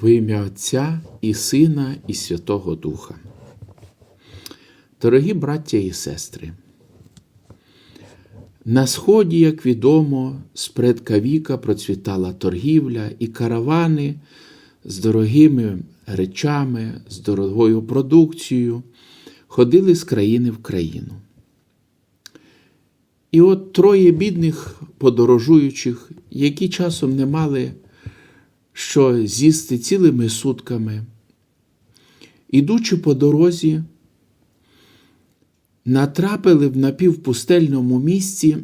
Во ім'я Отця і Сина, і Святого Духа. Дорогі браття і сестри, на Сході, як відомо, з предка віка процвітала торгівля і каравани з дорогими речами, з дорогою продукцією ходили з країни в країну. І от троє бідних подорожуючих, які часом не мали що з'їсти цілими сутками, ідучи по дорозі, натрапили в напівпустельному місці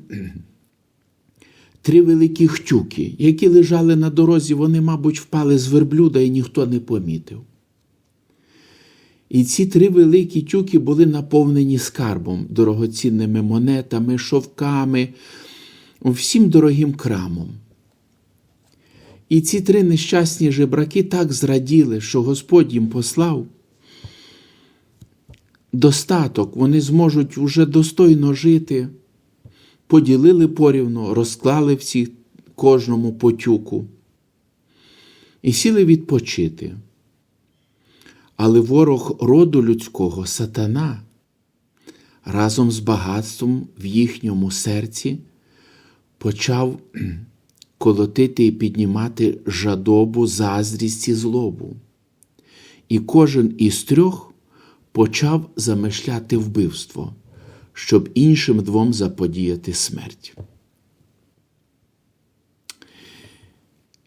три великі хтюки, які лежали на дорозі, вони, мабуть, впали з верблюда і ніхто не помітив. І ці три великі тюки були наповнені скарбом, дорогоцінними монетами, шовками, всім дорогим крамом. І ці три нещасні жебраки так зраділи, що Господь їм послав достаток, вони зможуть уже достойно жити, поділили порівну, розклали всі кожному потюку. І сіли відпочити. Але ворог роду людського сатана. Разом з багатством в їхньому серці почав колотити і піднімати жадобу, заздрість і злобу. І кожен із трьох почав замишляти вбивство, щоб іншим двом заподіяти смерть.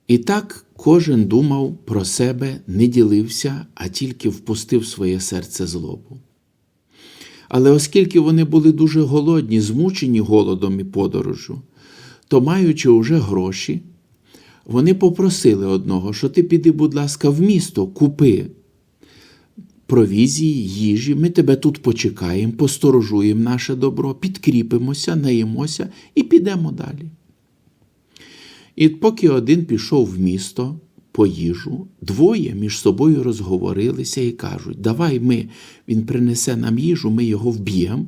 І так кожен думав про себе, не ділився, а тільки впустив своє серце злобу. Але оскільки вони були дуже голодні, змучені голодом і подорожю, то, маючи уже гроші, вони попросили одного, що ти піди, будь ласка, в місто, купи провізії, їжі, ми тебе тут почекаємо, посторожуємо наше добро, підкріпимося, наїмося і підемо далі. І поки один пішов в місто по їжу, двоє між собою розговорилися і кажуть: Давай ми, він принесе нам їжу, ми його вб'ємо.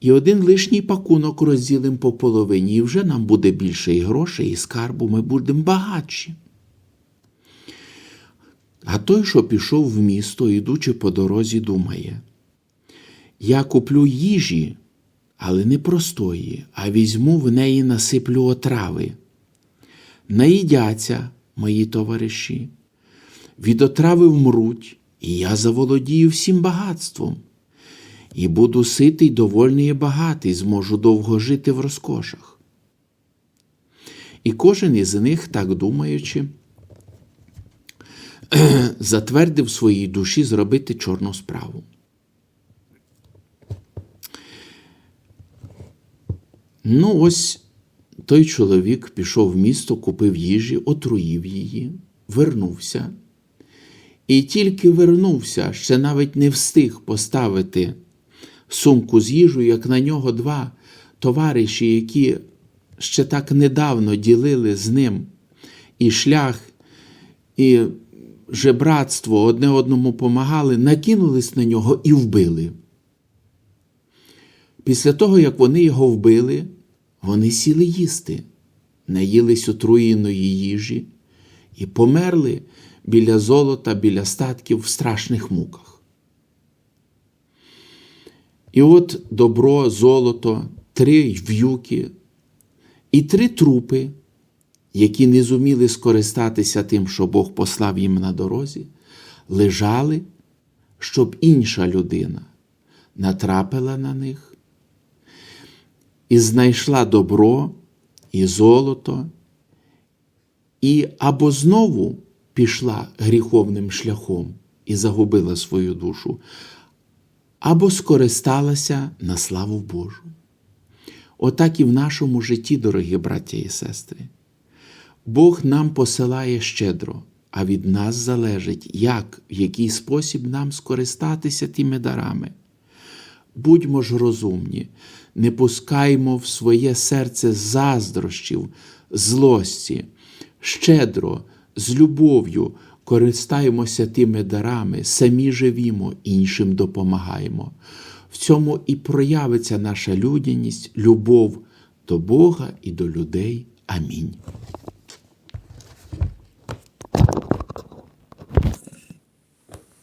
І один лишній пакунок розділимо по половині, і вже нам буде більше і грошей, і скарбу, ми будемо багатші. А той, що пішов в місто, ідучи по дорозі, думає: Я куплю їжі, але не простої, а візьму в неї насиплю отрави. Наїдяться мої товариші, від отрави вмруть, і я заволодію всім багатством і буду ситий, довольний і багатий, зможу довго жити в розкошах. І кожен із них, так думаючи, затвердив своїй душі зробити чорну справу. Ну, ось той чоловік пішов в місто, купив їжі, отруїв її, вернувся. І тільки вернувся, ще навіть не встиг поставити сумку з їжею, як на нього два товариші, які ще так недавно ділили з ним і шлях, і жебратство одне одному помагали, накинулись на нього і вбили. Після того, як вони його вбили, вони сіли їсти, наїлись отруєної їжі і померли біля золота, біля статків в страшних муках. І от добро, золото, три в'юки і три трупи, які не зуміли скористатися тим, що Бог послав їм на дорозі, лежали, щоб інша людина натрапила на них і знайшла добро і золото, і або знову пішла гріховним шляхом і загубила свою душу, або скористалася на славу Божу. Отак і в нашому житті, дорогі браття і сестри. Бог нам посилає щедро, а від нас залежить, як, в який спосіб нам скористатися тими дарами. Будьмо ж розумні, не пускаймо в своє серце заздрощів, злості, щедро, з любов'ю користаємося тими дарами, самі живімо, іншим допомагаємо. В цьому і проявиться наша людяність, любов до Бога і до людей. Амінь.